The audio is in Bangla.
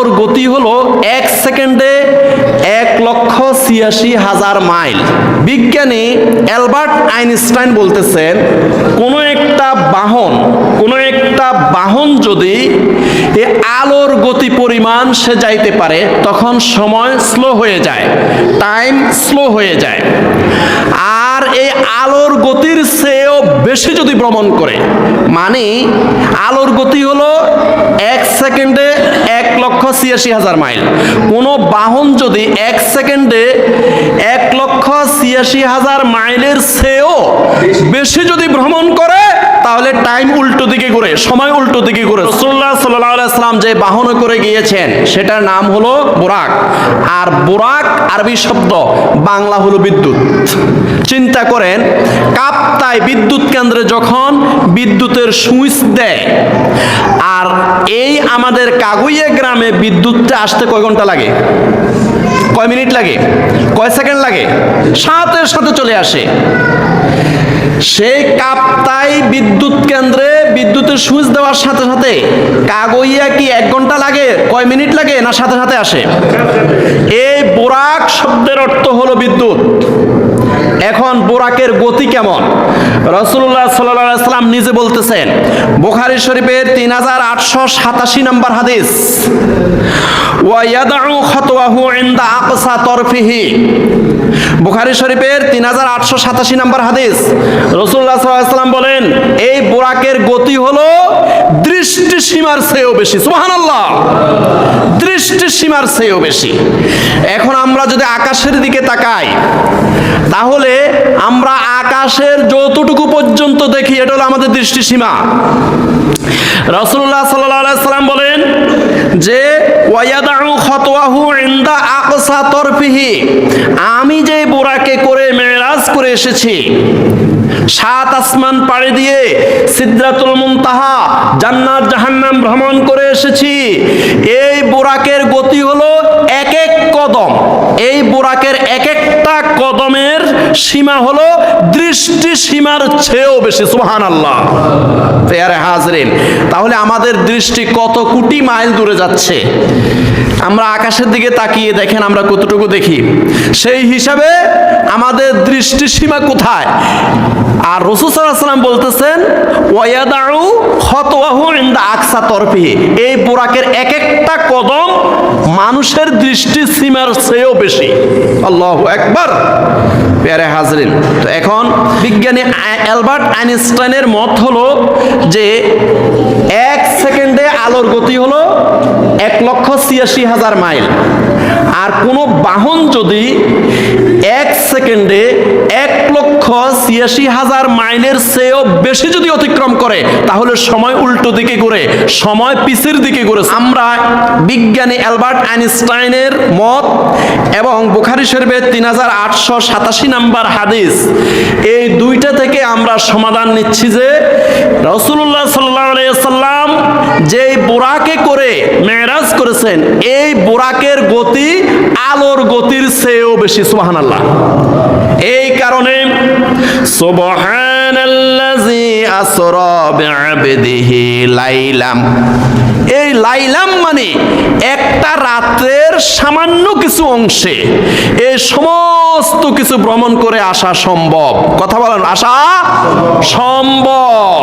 আলোর গতি হলো এক সেকেন্ডে এক লক্ষ ছিয়াশি হাজার মাইল। বিজ্ঞানী অ্যালবার্ট আইনস্টাইন বলতেছেন, কোনো একটা বাহন, কোনো একটা বাহন যদি এ আলোর গতি পরিমাণ সে যাইতে পারে, তখন সময় স্লো হয়ে যায়, টাইম স্লো হয়ে যায়। আর এই আলোর গতির চেয়েও বেশি যদি ভ্রমণ করে মানে আলোর গতি হলো এক সেকেন্ডে ছিয়াশি হাজার মাইল। কোনো বাহন যদি এক সেকেন্ডে এক লক্ষ ছিয়াশি হাজার মাইলের চেয়েও বেশি যদি ভ্রমণ করে তাহলে টাইম উল্টো দিকে ঘুরে, সময় উল্টো দিকে ঘুরে। রসুল্লাহ সাল্লাম যে বাহনে করে গিয়েছেন, সেটার নাম হলো বোরাক। আর বোরাক আরবি শব্দ বাংলা হলো বিদ্যুৎ। চিন্তা করেন, কাপ্তায় বিদ্যুৎ কেন্দ্রে যখন বিদ্যুতের সুইচ দেয়, আর এই আমাদের কাগুইয়া গ্রামে বিদ্যুৎটা আসতে কয় ঘণ্টা লাগে? কয় মিনিট লাগে? কয় সেকেন্ড লাগে? সাথে সাথে চলে আসে। সেই কাপ্তাই বিদ্যুৎ কেন্দ্রে বিদ্যুতের সুইচ দেওয়ার সাথে সাথে কাগইয়া কি এক ঘণ্টা লাগে, কয় মিনিট লাগে, না সাথে সাথে আসে? এই বোরাক শব্দের অর্থ হলো বিদ্যুৎ। এখন বোরাকের গতি কেমন? রসুল্লাহ সাল্লাম নিজে বলতেছেন, বুখারি শরীফের তিন হাজার আটশো সাতাশি নম্বর হাদিস ওয়াইয়াদাউ খতওয়াহু ইনদা আকসা তরফিহি। বুখারি শরীফের তিন হাজার আটশো সাতাশি নম্বর হাদিস। রসুল্লাহ সাল্লাম বলেন, এই বোরাকের গতি হলো দৃষ্টি সীমার চেয়েও বেশি। সুহান দৃষ্টি সীমার চেয়েও বেশি। এখন আমরা যদি আকাশের দিকে তাকাই, তাহলে আমরা আকাশের যতটুকু পর্যন্ত দেখি, এটা হলো আমাদের দৃষ্টি সীমা রসুল্লাহ সাল্লাম বলেন যে আকসা তরফিহি। আমি যে বোরাকে করে মেরাজ করে এসেছি, সাত আসমান পাড়ি দিয়ে সিদ্রাতুল মুনতাহা, জান্নাত জাহান্নাম ভ্রমণ করে এসেছি। এই বোরাকের গতি হলো এক এক কদম। এই বোরাকের এক একটা কদমের সীমা হলো দৃষ্টি সীমার চেয়েও বেশি সুহান আল্লাহ পেয়ারে হাজরিন, তাহলে আমাদের দৃষ্টি কত কোটি মাইল দূরে যাচ্ছে? আমরা আকাশের দিকে তাকিয়ে দেখেন, আমরা কতটুকু দেখি। সেই হিসাবে আমাদের দৃষ্টি সীমা কোথায়? আর রসুল সাল্লাম বলতেছেন ওয়াদাউ খতওয়াহু ইনদা আকসা তরফি এই বোরাকের এক একটা কদম মানুষের দৃষ্টি সীমার চেয়েও বেশি। আল্লাহ একবার পেয়ারে হাজরিন। তো এখন বিজ্ঞানী অ্যালবার্ট আইনস্টাইনের মত হলো যে এক সেকেন্ডে আলোর গতি হলো এক লক্ষ ছিয়াশি হাজার মাইল। আর কোনো বাহন যদি এক সেকেন্ডে এক ছিয়াশি হাজার মাইলের চেয়েও বেশি যদি অতিক্রম করে, তাহলে সময় উল্টো দিকে ঘুরে, সময় পিছের দিকে ঘুরে। আমরা বিজ্ঞানী অ্যালবার্ট আইনস্টাইনের মত এবং বুখারি শরীফের তিন হাজার আটশো সাতাশি নাম্বার হাদিস, এই দুইটা থেকে আমরা সমাধান নিচ্ছি যে রসুল্লাহ সাল্লাম যেই বোরাকে করে মেরাজ করেছেন, এই বোরাকের গতি আলোর গতির চেয়েও বেশি সুবাহান আল্লাহ সুবহানাল্লাযী আসরা বিআবদিহি লাইলাম। এই লাইলাম মানে একটা রাতের সামান্য কিছু অংশে এই সমস্ত কিছু ভ্রমণ করে আসা সম্ভব। কথা বলেন, আসা সম্ভব।